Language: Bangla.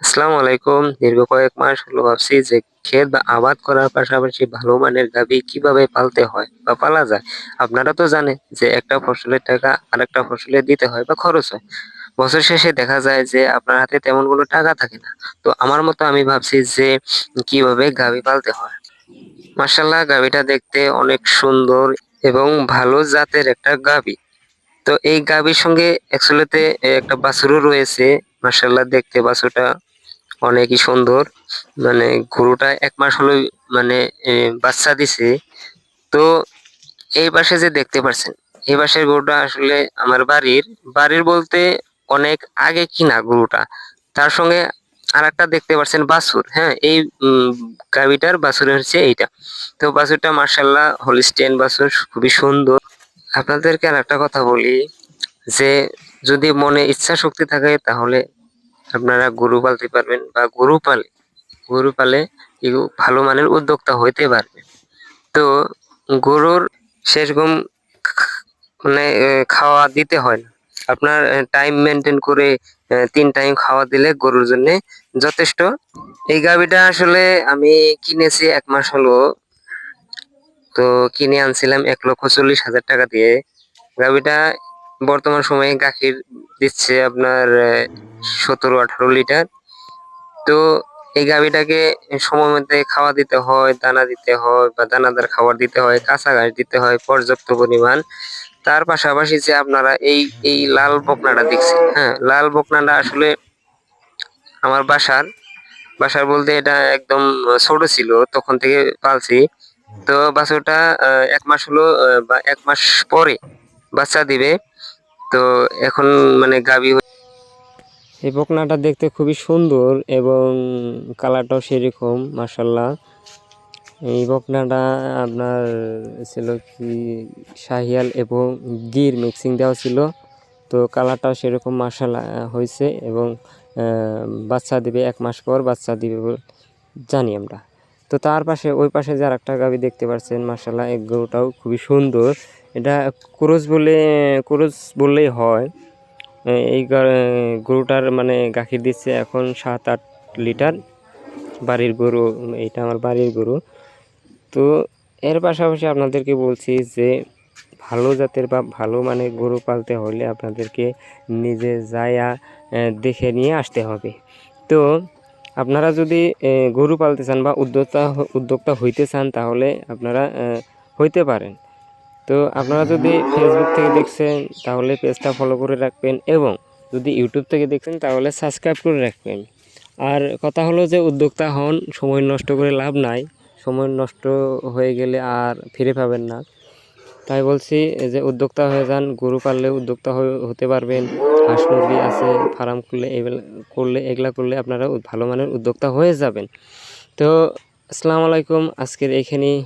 আসসালামু আলাইকুম। দীর্ঘ কয়েক মাস হলো ভাবছি যে ক্ষেত বা আবাদ করার পাশাপাশি ভালো মানের গাভী কীভাবে পালতে হয় বা পালা যায়? আপনারা তো জানেন যে একটা ফসলের টাকা আরেকটা ফসলে দিতে হয় বা খরচ হয়। বছর শেষে দেখা যায় যে আপনার হাতে তেমন কোনো টাকা থাকে না। তো আমার মতো আমি ভাবছি যে কীভাবে গাভী পালতে হয়? মার্শাল্লাহ গাভীটা দেখতে অনেক সুন্দর এবং ভালো জাতের একটা গাভী। তো এই গাভীর সঙ্গে অ্যাকচুয়ালিতে একটা বাছুরও রয়েছে। মার্শাল্লাহ দেখতে বাছুরটা অনেকই সুন্দর। মানে গরুটা এক মাস হলো মানে বাচ্চা দিছে। তো এই পাশে যে দেখতে পাচ্ছেন এই পাশের গরুটা আসলে আমার বাড়ির। বাড়ির বলতে অনেক আগে কিনা গরুটা। তার সঙ্গে আর একটা দেখতে পাচ্ছেন বাছুর। হ্যাঁ এই গাভীটার বাছুর হচ্ছে এইটা। তো বাছুরটা মার্শাল্লাহ হলিস্টেন বাছুর, খুবই সুন্দর। আপনাদেরকে আর একটা কথা বলি, যে যদি মনে ইচ্ছা শক্তি থাকে তাহলে আপনারা গরু পালতে পারবেন বা গরু পালে গরু পালে ভালো মানের উদ্যোক্তা হইতে পারবে। তো গরুর সেরকম মানে খাওয়া দিতে হয় না। আপনার টাইম মেনটেন করে তিন টাইম খাওয়া দিলে গরুর জন্য যথেষ্ট। এই গাভিটা আসলে আমি কিনেছি এক মাস হলো। তো কিনে আনছিলাম এক লক্ষ চল্লিশ হাজার টাকা দিয়ে। গাভিটা বর্তমান সময়ে গাখীর দিচ্ছে আপনার সতেরো, আঠারো লিটার। তো এই গাভিটাকে সময় মতো খাওয়া দিতে হয়, দানা দিতে হয় বা দানাদার খাবার দিতে হয়, কাঁচা ঘাস দিতে হয়, পর্যাপ্ত পরিমাণ। তার পাশাপাশি যে আপনারা এই এই লাল বকনাটা দেখছেন হ্যাঁ লাল বকনাটা আসলে আমার বাসার বাসার বলতে এটা একদম ছোট ছিল, তখন থেকে পালছি। তো বাছুরটা এক মাস হলো বা এক মাস পরে বাচ্চা দিবে। তো এখন মানে গাভী এই বকনাটা দেখতে খুবই সুন্দর এবং কালারটাও সেরকম মাসাল্লাহ এই বকনাটা আপনার ছিল কি শাহিয়াল এবং গির মিক্সিং দেওয়া ছিল। তো কালারটাও সেরকম মাসাল্লাহ হয়েছে এবং বাচ্চা দিবে এক মাস পর বাচ্চা দিবে জানি আমরা। তো তার পাশে, ওই পাশে যে আরেকটা গাভি দেখতে পাচ্ছেন মাসাল্লাহ এই গরুটাও খুবই সুন্দর। এটা ক্রোজ বলে, ক্রোজ বললেই হয়। এই গরুটার মানে গাখীর দিচ্ছে এখন সাত আট লিটার। বাড়ির গরু, এইটা আমার বাড়ির গরু। তো এর পাশাপাশি আপনাদেরকে বলছি যে ভালো জাতের বা ভালো মানে গরু পালতে হলে আপনাদেরকে নিজে যায়া দেখে নিয়ে আসতে হবে। তো আপনারা যদি গরু পালতে চান বা উদ্যোক্তা উদ্যোক্তা হইতে চান তাহলে আপনারা হইতে পারেন। তো আপনারা যদি ফেসবুক থেকে দেখছেন, তাহলে পেজটা ফলো করে রাখবেন এবং যদি ইউটিউব থেকে দেখছেন, তাহলে সাবস্ক্রাইব করে রাখবেন। আর কথা হলো যে উদ্যোক্তা হন, সময় নষ্ট করে লাভ নাই। সময় নষ্ট হয়ে গেলে আর ফিরে পাবেন না। তাই বলছি যে উদ্যোক্তা হয়ে যান, গরু পাললে উদ্যোক্তা হতে পারবেন। হাঁস, মুরগি আছে, ফার্ম করলে এগুলা করলে এগুলা করলে আপনারা ভালো মানের উদ্যোক্তা হয়ে যাবেন। তো আসসালামু আলাইকুম, আজকের এখানেই